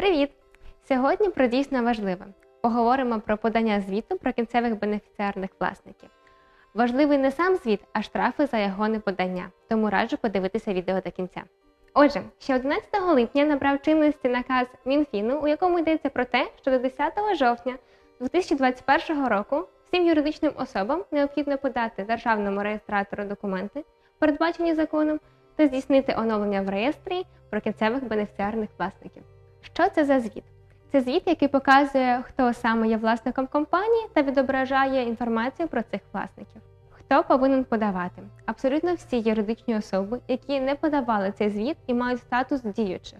Привіт! Сьогодні про дійсно важливе. Поговоримо про подання звіту про кінцевих бенефіціарних власників. Важливий не сам звіт, а штрафи за його неподання, тому раджу подивитися відео до кінця. Отже, ще 11 липня набрав чинності наказ Мінфіну, у якому йдеться про те, що до 10 жовтня 2021 року всім юридичним особам необхідно подати державному реєстратору документи, передбачені законом, та здійснити оновлення в реєстрі про кінцевих бенефіціарних власників. Що це за звіт? Це звіт, який показує, хто саме є власником компанії та відображає інформацію про цих власників. Хто повинен подавати? Абсолютно всі юридичні особи, які не подавали цей звіт і мають статус діючих.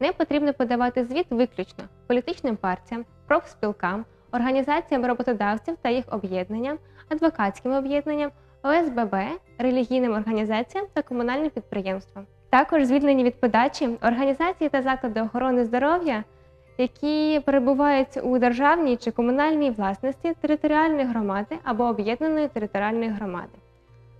Не потрібно подавати звіт виключно політичним партіям, профспілкам, організаціям роботодавців та їх об'єднанням, адвокатським об'єднанням, ОСББ, релігійним організаціям та комунальним підприємствам. Також звільнені від подачі організації та заклади охорони здоров'я, які перебувають у державній чи комунальній власності територіальної громади або об'єднаної територіальної громади.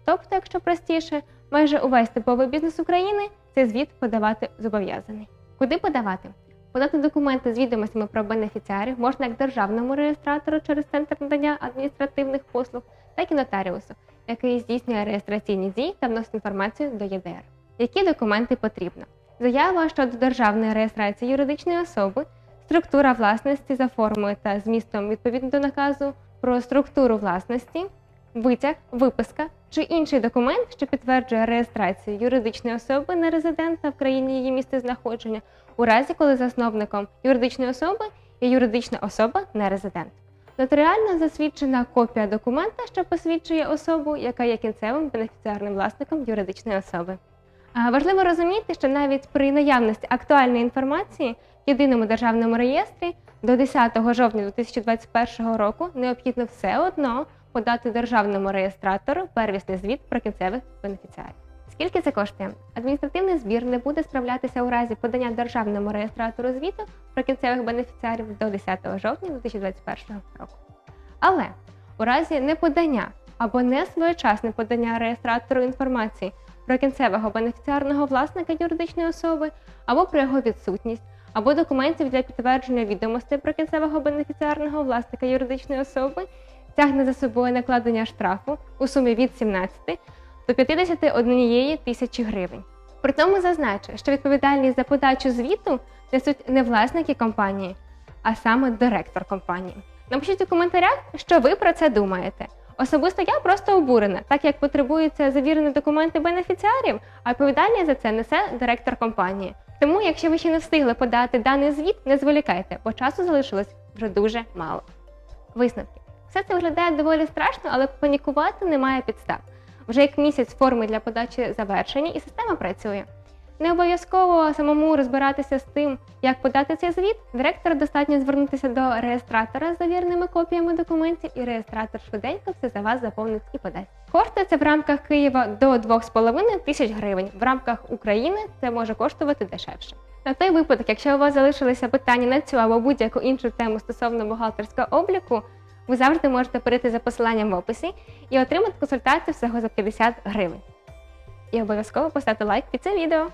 Тобто, якщо простіше, майже увесь типовий бізнес України цей звіт подавати зобов'язаний. Куди подавати? Подати документи з відомостями про бенефіціарів можна як державному реєстратору через центр надання адміністративних послуг, так і нотаріусу, який здійснює реєстраційні дії та вносить інформацію до ЄДР. Які документи потрібно? Заява щодо державної реєстрації юридичної особи, структура власності за формою та змістом відповідно до наказу про структуру власності, витяг, виписка чи інший документ, що підтверджує реєстрацію юридичної особи на резидента в країні її місцезнаходження, у разі коли засновником юридичної особи є юридична особа не резидент. Нотаріально засвідчена копія документа, що посвідчує особу, яка є кінцевим бенефіціарним власником юридичної особи. Важливо розуміти, що навіть при наявності актуальної інформації в єдиному державному реєстрі до 10 жовтня 2021 року необхідно все одно подати державному реєстратору первісний звіт про кінцевих бенефіціарів. Скільки це коштує? Адміністративний збір не буде справлятися у разі подання державному реєстратору звіту про кінцевих бенефіціарів до 10 жовтня 2021 року. Але у разі неподання або не своєчасне подання реєстратору інформації про кінцевого бенефіціарного власника юридичної особи, або про його відсутність, або документів для підтвердження відомостей про кінцевого бенефіціарного власника юридичної особи, тягне за собою накладення штрафу у сумі від 17 до 51 тисячі гривень. При тому зазначу, що відповідальність за подачу звіту несуть не власники компанії, а саме директор компанії. Напишіть у коментарях, що ви про це думаєте. Особисто я просто обурена, так як потребуються завірені документи бенефіціарів, а відповідальність за це несе директор компанії. Тому, якщо ви ще не встигли подати даний звіт, не зволікайте, бо часу залишилось вже дуже мало. Висновки. Все це виглядає доволі страшно, але панікувати немає підстав. Вже як місяць форми для подачі завершені, і система працює. Не обов'язково самому розбиратися з тим, як подати цей звіт. Директору достатньо звернутися до реєстратора з завірними копіями документів, і реєстратор швиденько все за вас заповнить і подасть. Це в рамках Києва до 2,5 тисяч гривень. В рамках України це може коштувати дешевше. На той випадок, якщо у вас залишилися питання на цю або будь-яку іншу тему стосовно бухгалтерського обліку, ви завжди можете перейти за посиланням в описі і отримати консультацію всього за 50 гривень. І обов'язково поставте лайк під це відео.